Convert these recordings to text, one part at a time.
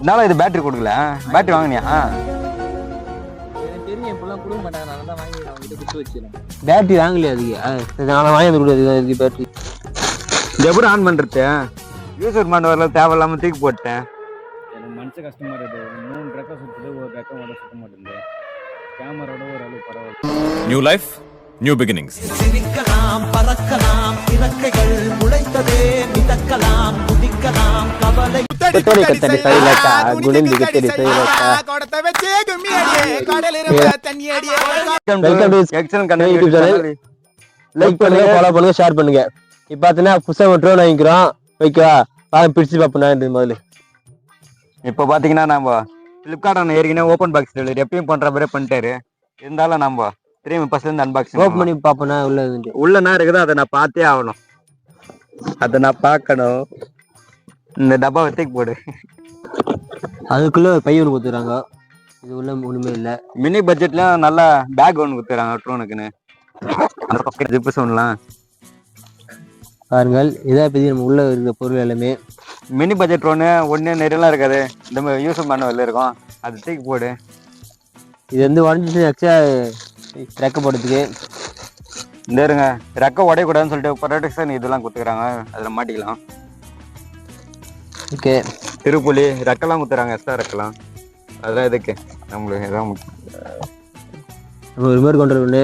என்னால இது பேட்டரி கொடுக்கல. பேட்டரி வாங்கினியா? பேட்டரி வாங்கலையா அதுக்கு. நான் வாங்கி வந்து கொடுக்குறது அதுக்கு பேட்டரி இது எப்படி ஆன் பண்றது? யூசர் மாண்டவரில் தேவையில்லாம தூக்கி போட்டேன். எனக்கு மனசு கஷ்டமா இருக்குது. மூணு ரெக்கம் சுற்றுது ஒரு ரெக்கம் மட்டும் சுத்த மாட்டேங்குது. கேமரோட ஒரு அளவு பரவாயில்ல. New life, new beginnings. சிரிக்கலாம் பறக்கலாம் இறக்கைகள் முளைத்ததே மிதக்கலாம் குதிக்கலாம் கவலை கொத்தடி கொத்தடி எக்ஸலன் YouTube channel. லைக் பண்ணுங்க ஃபாலோ பண்ணுங்க ஷேர் பண்ணுங்க இப்போ பார்த்தீங்கன்னா புதுசாக ஒரு ட்ரோன் வாங்கிக்கிறோம். ஓகேவா? வாங்க பிடிச்சி பார்ப்போம் முதல்ல. இப்போ பார்த்தீங்கன்னா நம்ம ஃப்ளிப்கார்ட் அண்ணன் ஏற்கனவே ஓப்பன் பாக்ஸ் டெலிவரி எப்பயும் பண்ற மாதிரி பண்ணிட்டாரு. இருந்தாலும் நம்ம திரும்பி ஃபர்ஸ்ட்ல இருந்து அன்பாக்சிங் ஓப்பன் பண்ணி பார்ப்போம்னா உள்ள இருந்து. உள்ள என்ன இருக்குதோ அதை நான் பார்த்தே ஆகணும். அதை நான் பார்க்கணும். இந்த டப்பாவை தூக்கி போடு. அதுக்குள்ள ஒரு பை ஒன்று கொடுத்துறாங்க. இது உள்ள ஒண்ணுமே இல்லை. மினி பட்ஜெட்ல நல்ல பேக் ஒன்று கொடுத்துறாங்க ட்ரோனுக்குன்னு அந்த ஜிப்பு சவுண்ட்லாம் பாருங்கள் இதான் இப்போ நம்ம உள்ள இருக்கிற பொருள் எல்லாமே. மினி பட்ஜெட் ட்ரோனு ஒன்று நிறையலாம் இருக்காது. இந்த மாதிரி யூஸ் பண்ண இருக்கும். அது தூக்கி போடு. இது வந்து உடஞ்சிச்சு எக்ஸ்ட்ரா ரெக்க போடுறதுக்கு. இந்த இருங்க. ரெக்க உடையக்கூடாதுன்னு சொல்லிட்டு ப்ரொடெக்ஷன் இதெல்லாம் கொடுத்துக்கிறாங்க. அதில் மாட்டிக்கலாம். ஓகே. திருப்புலி ரெக்கெல்லாம் குத்துறாங்க எக்ஸ்ட்ரா ரெக்கலாம் அதெல்லாம் எதுக்கு? நம்மளுக்கு நம்ம ரிமோட் கண்ட்ரோல் ஒன்று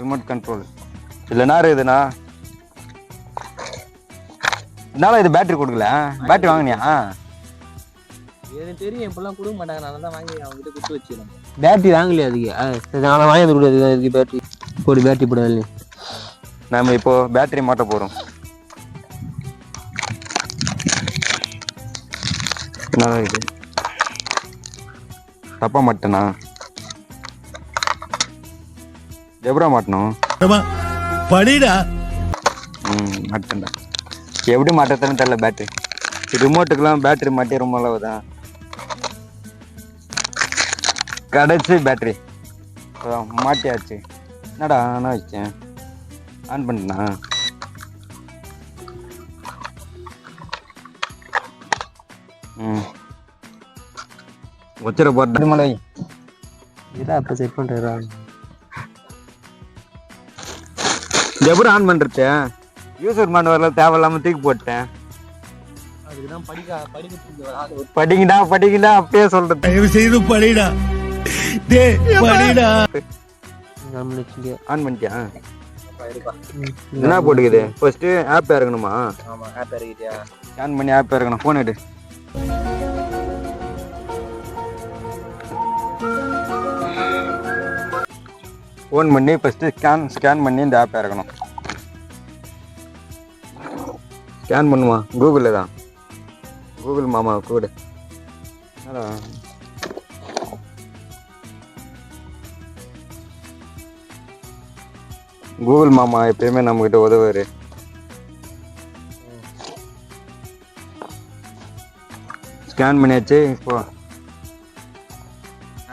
ரிமோட் கண்ட்ரோல் இதில் என்ன இருக்குதுண்ணா என்னால இது பேட்டரி கொடுக்கல? பேட்டரி வாங்கினியா? எனக்கு தெரியும் இப்பெல்லாம் கொடுக்க மாட்டாங்க. நான் தான் வாங்கி அவங்க கிட்ட கொடுத்து வச்சிருக்கேன் பேட்டரி வாங்கலையா அதுக்கு. நான் வாங்கி வந்து கொடுக்குறது அதுக்கு பேட்டரி போடு பேட்டரி போட நம்ம இப்போ பேட்டரி மாட்ட போறோம். என்னடா இது? தப்பா மாட்டேனா? எப்படா மாட்டணும். படிடா. ம் மாட்டேன்டா. எப்படி மாட்டதுன்னு தெரியல பேட்டரி ரிமோட்டுக்கெல்லாம் பேட்டரி மாட்டி ரொம்ப அளவுதான். கடைசி பேட்டரி அதான் மாட்டியாச்சு. என்னடா நான் வச்சேன் ஆன் பண்ணா ம். வச்சிட போட்டு மலை இதான் அப்போ செட் பண்ணுறா இது எப்படி ஆன் பண்ணுறது யூசர் மாண்டவரில் தேவையில்லாம தூக்கி போட்டேன் படிங்கடா படிங்கடா அப்பயே சொல்றது தயவு செய்து படிடா. டே படிடா. ஆன் பண்ணிட்டியா? என்ன போட்டுக்குது? ஃபர்ஸ்ட் ஆப் இறங்கணுமா? ஆமா ஆப் இறக்கிட்டியா? ஸ்கேன் பண்ணி ஆப் இறங்கணும். ஃபோன் எடு. ஃபோன் பண்ணி ஃபர்ஸ்ட் ஸ்கேன் ஸ்கேன் பண்ணி இந்த ஆப் இறக்கணும். ஸ்கேன் பண்ணுமா? கூகுளில் தான். கூகுள் மாமா கூட? கூகுள் மாமா எப்பயுமே நம்மகிட்ட உதவுவாரு. ஸ்கேன் பண்ணியாச்சு இப்போ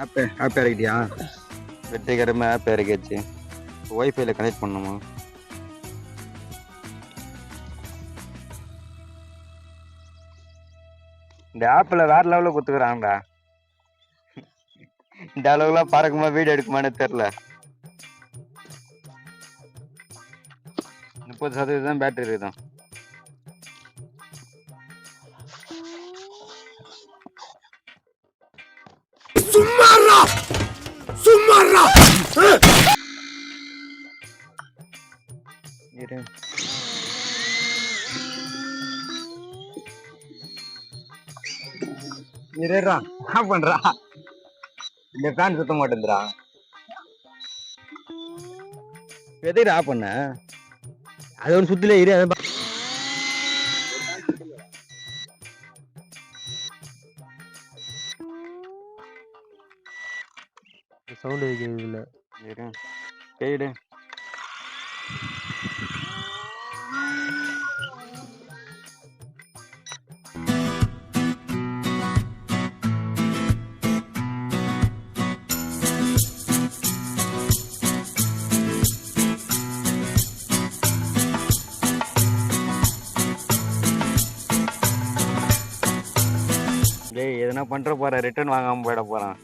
ஆப் ஆப் இறக்கிட்டியா? வெற்றிகரமாக ஆப் இறக்கியாச்சு. ஒய்ஃபைல கனெக்ட் பண்ணுமா இந்த ஆப்பில் வேற லெவலில் கொடுத்துக்குறாங்கடா இந்த அளவுலாம் பறக்குமா வீடு எடுக்குமான்னு தெரில முப்பது சதவீதம் பேட்டரி இருக்குதான். இரு. இருடா என்ன பண்றா? இந்த ஃபேன் சுத்த மாட்டேங்குதுடா எதுக்கு ஆஃப் பண்ண? அது ஒன்று சுத்தில இரு சவுண்டு கேட்குது இல்லை கேடு டேய் எதனா பண்ணுற போற? ரிட்டர்ன் வாங்காமல் போயிட போறான்.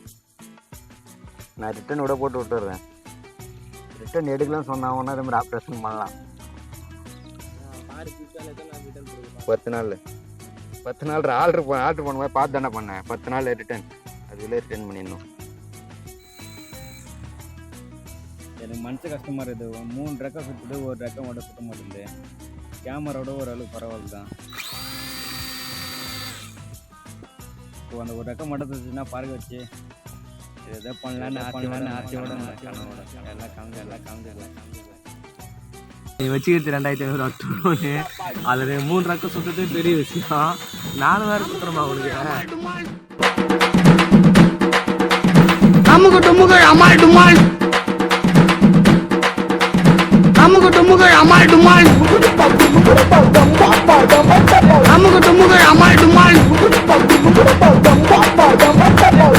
நான் ரிட்டன் விட போட்டு விட்டுறேன் ரிட்டர்ன் எடுக்கலாம்னு சொன்னாங்கன்னா அதே மாதிரி ஆப்ரேஷன் பண்ணலாம். பத்து நாள் பத்து நாள் ஆர்டர் ஆர்டர் பண்ணும்போது பார்த்து தானே பண்ணேன். பத்து நாள் ரிட்டன் அதுக்குள்ளே ரிட்டர்ன் பண்ணிடணும். எனக்கு மனசு கஷ்டமா இருக்குது. மூணு ரெக்கை சுற்றுது ஒரு ரெக்கை மட்டும் சுத்த மாட்டேங்குது. கேமராவோட ஓரளவு பரவாயில்ல தான். இப்போ அந்த ஒரு ரெக்கை மட்டும் சுற்றுனா பார்க்க வச்சு. எதோ பண்ணலான்னு ஆசையோட ஆசையோட கனவோட எல்லாம் காமிச்சு எல்லாம் காமிச்சு நீ வச்சுக்கிறது ரெண்டாயிரத்தி ஐநூறு அட்டோன்னு அதில் மூணு ரக்கம் சுத்தது பெரிய விஷயம். நாலு வேறு சுத்தணுமா அவனுக்கு அமுகு டுமுகு அமால் டுமால். அமுகு டுமுகு அமால் டுமால். அமுகு டுமுகு அமால் டுமால்.